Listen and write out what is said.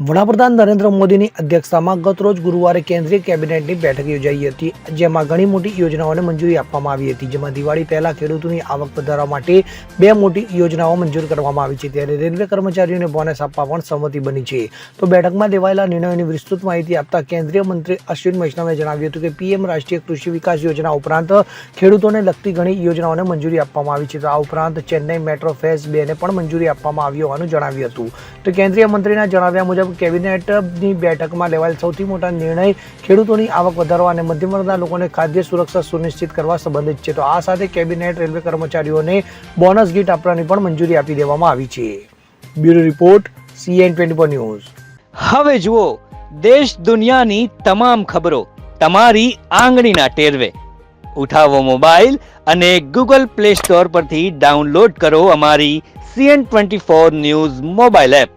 વડાપ્રધાન નરેન્દ્ર મોદીની અધ્યક્ષતામાં ગતરોજ ગુરુવારે કેન્દ્રીય કેબિનેટની બેઠક યોજાઈ હતી, જેમાં ઘણી મોટી યોજનાઓને મંજૂરી આપવામાં આવી હતી. જેમાં દિવાળી પહેલા ખેડૂતોની આવક વધારવા માટે બે મોટી યોજનાઓ મંજૂર કરવામાં આવી છે. ત્યારે રેલવે કર્મચારીઓને બોનસ આપવા પણ સંમતિ બની છે. તો બેઠકમાં લેવાયેલા નિર્ણયોની વિસ્તૃત માહિતી આપતા કેન્દ્રીય મંત્રી અશ્વિન વૈષ્ણવે જણાવ્યું હતું કે, પીએમ રાષ્ટ્રીય કૃષિ વિકાસ યોજના ઉપરાંત ખેડૂતોને લગતી ઘણી યોજનાઓને મંજૂરી આપવામાં આવી છે. તો આ ઉપરાંત ચેન્નઈ મેટ્રો ફેઝ બે ને પણ મંજૂરી આપવામાં આવી હોવાનું જણાવ્યું હતું. તો કેન્દ્રીય મંત્રીના જણાવ્યા મુજબ કેબિનેટની બેઠકમાં લેવાયેલ સૌથી મોટા નિર્ણય ખેડૂતોની આવક વધારવા અને મધ્યમ વર્ગના લોકોને ખાદ્ય સુરક્ષા સુનિશ્ચિત કરવા સંબંધિત છે. તો આ સાથે કેબિનેટ, રેલવે કર્મચારીઓને બોનસ ગીટ આપવાની પણ મંજૂરી આપી દેવામાં આવી છે. Bureau report CN twenty news. હવે જુઓ, દેશ દુનિયાની તમામ ખબરો તમારી આંગળીના ટેરવે. ઉઠાવો મોબાઈલ અને ગૂગલ પ્લે સ્ટોર પરથી ડાઉનલોડ કરો અમારી CN twenty four news mobile app.